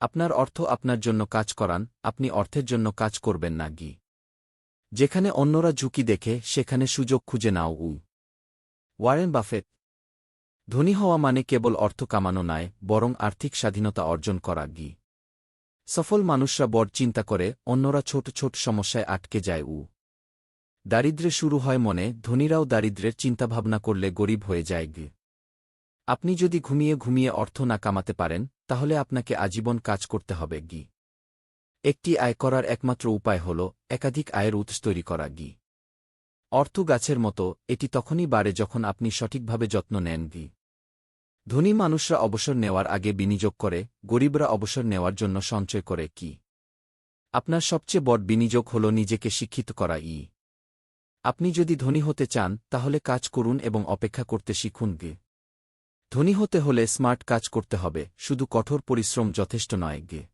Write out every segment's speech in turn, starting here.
আপনার অর্থ আপনার জন্য কাজ করান, আপনি অর্থের জন্য কাজ করবেন না, গি। যেখানে অন্যরা ঝুঁকি দেখে, সেখানে সুযোগ খুঁজে নাও উ ওয়ারেন বাফেট। ধনী হওয়া মানে কেবল অর্থ কামানো নয়, বরং আর্থিক স্বাধীনতা অর্জন করা, গি। সফল মানুষরা বড় চিন্তা করে, অন্যরা ছোট ছোট সমস্যায় আটকে যায় উ দারিদ্র্যে শুরু হয় মনে, ধনীরাও দারিদ্র্যের চিন্তাভাবনা করলে গরিব হয়ে যায়, গে। আপনি যদি ঘুমিয়ে ঘুমিয়ে অর্থ না কামাতে পারেন, তাহলে আপনাকে আজীবন কাজ করতে হবে গি। একটি আয় করার একমাত্র উপায় হল একাধিক আয়ের উৎস তৈরি করা গি। অর্থ গাছের মতো, এটি তখনই বাড়ে যখন আপনি সঠিকভাবে যত্ন নেন গি। ধনী মানুষরা অবসর নেওয়ার আগে বিনিয়োগ করে, গরিবরা অবসর নেওয়ার জন্য সঞ্চয় করে কি। আপনার সবচেয়ে বড় বিনিয়োগ হল নিজেকে শিক্ষিত করা ই। আপনি যদি ধনী হতে চান, তাহলে কাজ করুন এবং অপেক্ষা করতে শিখুন গে। ধনী হতে হলে স্মার্ট কাজ করতে হবে, শুধু কঠোর পরিশ্রম যথেষ্ট নয় গে।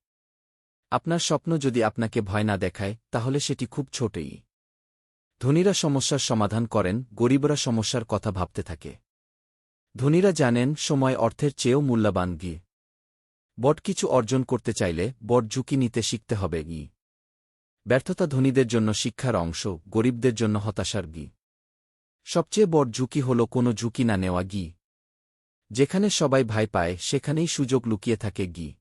আপনার স্বপ্ন যদি আপনাকে ভয় না দেখায়, তাহলে সেটি খুব ছোটই। ধনীরা সমস্যার সমাধান করেন, গরিবরা সমস্যার কথা ভাবতে থাকে। ধনীরা জানেন, সময় অর্থের চেয়েও মূল্যবান গি। বট কিছু অর্জন করতে চাইলে, বট ঝুঁকি নিতে শিখতে হবে ই ব্যর্থতা ধনীদের জন্য শিক্ষার অংশ, গরিবদের জন্য হতাশার গি। সবচেয়ে বড় ঝুঁকি হল কোনো ঝুঁকি না নেওয়া গি। যেখানে সবাই ভয় পায়, সেখানেই সুযোগ লুকিয়ে থাকে গি।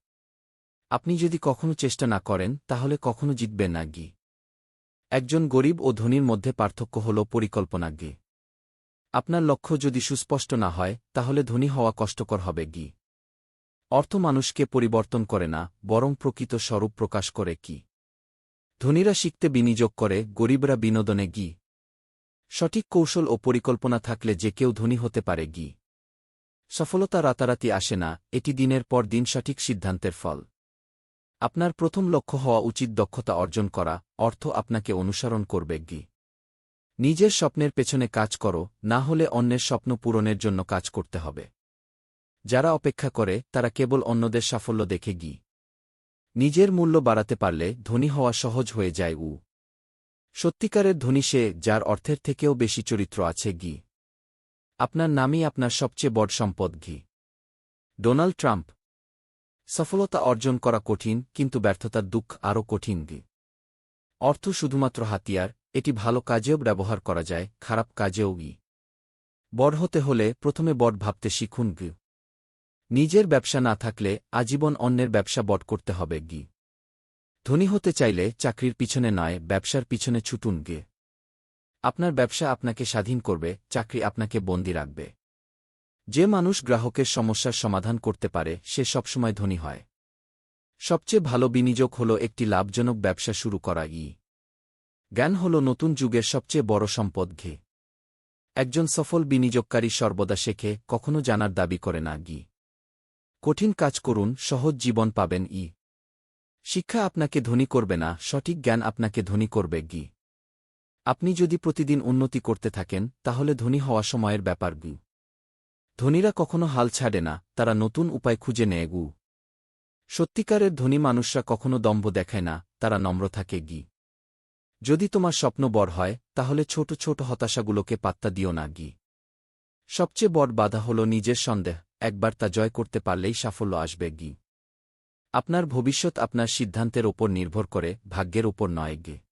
আপনি যদি কখনো চেষ্টা না করেন, তাহলে কখনো জিতবেন না গি। একজন গরিব ও ধনীর মধ্যে পার্থক্য হল পরিকল্পনা গি। আপনার লক্ষ্য যদি সুস্পষ্ট না হয়, তাহলে ধনী হওয়া কষ্টকর হবে গি। অর্থ মানুষকে পরিবর্তন করে না, বরং প্রকৃত স্বরূপ প্রকাশ করে কি। ধনীরা শিখতে বিনিয়োগ করে, গরিবরা বিনোদনে গি। সঠিক কৌশল ও পরিকল্পনা থাকলে যে কেউ ধনী হতে পারে গি। সফলতা রাতারাতি আসে না, এটি দিনের পর দিন সঠিক সিদ্ধান্তের ফল। আপনার প্রথম লক্ষ্য হওয়া উচিত দক্ষতা অর্জন করা, অর্থ আপনাকে অনুসরণ করবে গি। নিজের স্বপ্নের পেছনে কাজ করো, না হলে অন্যের স্বপ্ন পূরণের জন্য কাজ করতে হবে। যারা অপেক্ষা করে, তারা কেবল অন্যদের সাফল্য দেখে গি। নিজের মূল্য বাড়াতে পারলে ধনী হওয়া সহজ হয়ে যায় উ। সত্যিকারের ধনী সে, যার অর্থের থেকেও বেশি চরিত্র আছে গি। আপনার নামই আপনার সবচেয়ে বড় সম্পদ ঘি। ডোনাল্ড ট্রাম্প, সফলতা অর্জন করা কঠিন, কিন্তু ব্যর্থতার দুঃখ আরও কঠিন গি অর্থ শুধুমাত্র হাতিয়ার, এটি ভালো কাজেও ব্যবহার করা যায়, খারাপ কাজেও ই বড় হতে হলে প্রথমে বড় ভাবতে শিখুন গি নিজের ব্যবসা না থাকলে আজীবন অন্যের ব্যবসা বট করতে হবে গি ধনী হতে চাইলে চাকরির পিছনে নয়, ব্যবসার পিছনে ছুটুন গে আপনার ব্যবসা আপনাকে স্বাধীন করবে, চাকরি আপনাকে বন্দি রাখবে। যে মানুষ গ্রাহকের সমস্যার সমাধান করতে পারে, সে সবসময় ধনী হয়। সবচেয়ে ভালো বিনিয়োগ হল একটি লাভজনক ব্যবসা শুরু করা, ই। জ্ঞান হল নতুন যুগের সবচেয়ে বড় সম্পদ, ঘে। একজন সফল বিনিয়োগকারী সর্বদা শেখে, কখনো জানার দাবি করে না গি কঠিন কাজ করুন, সহজ জীবন পাবেন, ই। শিক্ষা আপনাকে ধনী করবে না, সঠিক জ্ঞান আপনাকে ধনী করবে গি আপনি যদি প্রতিদিন উন্নতি করতে থাকেন, তাহলে ধনী হওয়া সময়ের ব্যাপার গু ধনীরা কখনো হাল ছাড়ে না, তারা নতুন উপায় খুঁজে নেয় গু। সত্যিকারের ধনী মানুষরা কখনো দম্ভ দেখায় না, তারা নম্র থাকে গি। যদি তোমার স্বপ্ন বড় হয়, তাহলে ছোট ছোট হতাশাগুলোকে পাত্তা দিও না গি। সবচেয়ে বড় বাধা হল নিজের সন্দেহ, একবার তা জয় করতে পারলেই সাফল্য আসবে গি। আপনার ভবিষ্যৎ আপনার সিদ্ধান্তের ওপর নির্ভর করে, ভাগ্যের ওপর নয় গে।